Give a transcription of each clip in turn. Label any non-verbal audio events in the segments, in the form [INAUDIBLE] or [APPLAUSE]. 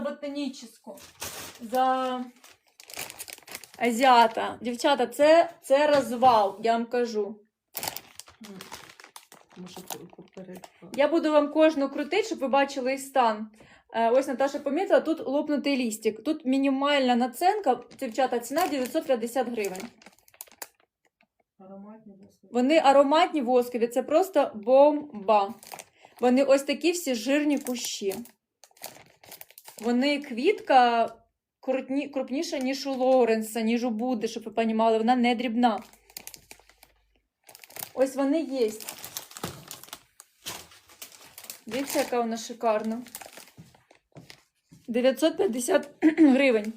ботанічну, за азіата. Дівчата, це, це розвал, я вам кажу. Я буду вам кожну крутити, щоб ви бачили стан. Е, Ось Наташа помітила, тут лопнутий лістик. Тут мінімальна наценка, дівчата, ціна 950 гривень. Ароматні. Вони ароматні воскові, це просто бомба. Вони ось такі всі жирні кущі. Вони квітка крупні, крупніша, ніж у Лоуренса, ніж у Будди, щоб ви розуміли, вона не дрібна. Ось вони є. Дивіться, яка вона шикарна. 950 [CLEARS THROAT] гривень.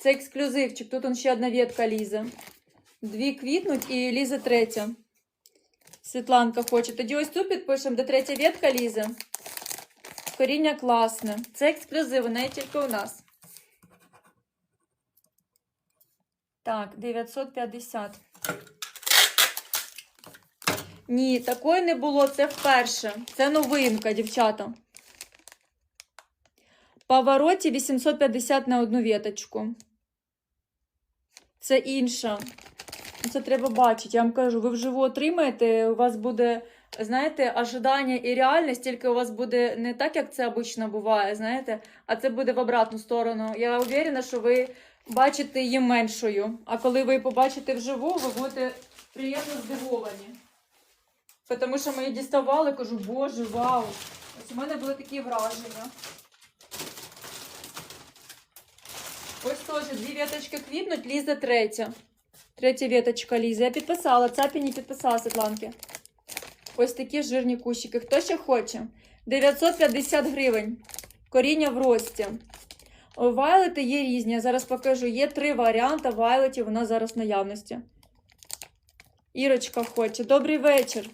Це ексклюзивчик. Тут ще одна ветка лізе. Дві квітнуть і лізе третя. Світланка хоче. Тоді ось цю підпишемо, де третя ветка лізе. Коріння класне. Це ексклюзив, є тільки у нас. Так, 950. Ні, такої не було. Це вперше. Це новинка, дівчата. Повороті 850 на одну веточку. Це інша. Це треба бачити. Я вам кажу, ви вживу отримаєте, у вас буде, знаєте, ожидання і реальність, тільки у вас буде не так, як це обично буває, знаєте, а це буде в обратну сторону. Я уверена, що ви бачите її меншою. А коли ви побачите вживу, ви будете приємно здивовані. Тому що ми її діставали, кажу, боже, вау! Ось у мене були такі враження. Ось теж дві віточки квітнуть, лізе третя. Третя віточка лізе. Я підписала, цапі не підписала Світланки. Ось такі жирні кущики. Хто ще хоче? 950 гривень. Коріння в рості. Вайлети є різні. Я зараз покажу. Є три варіанти вайлетів. Нас зараз наявності. Ірочка хоче. Добрий вечір.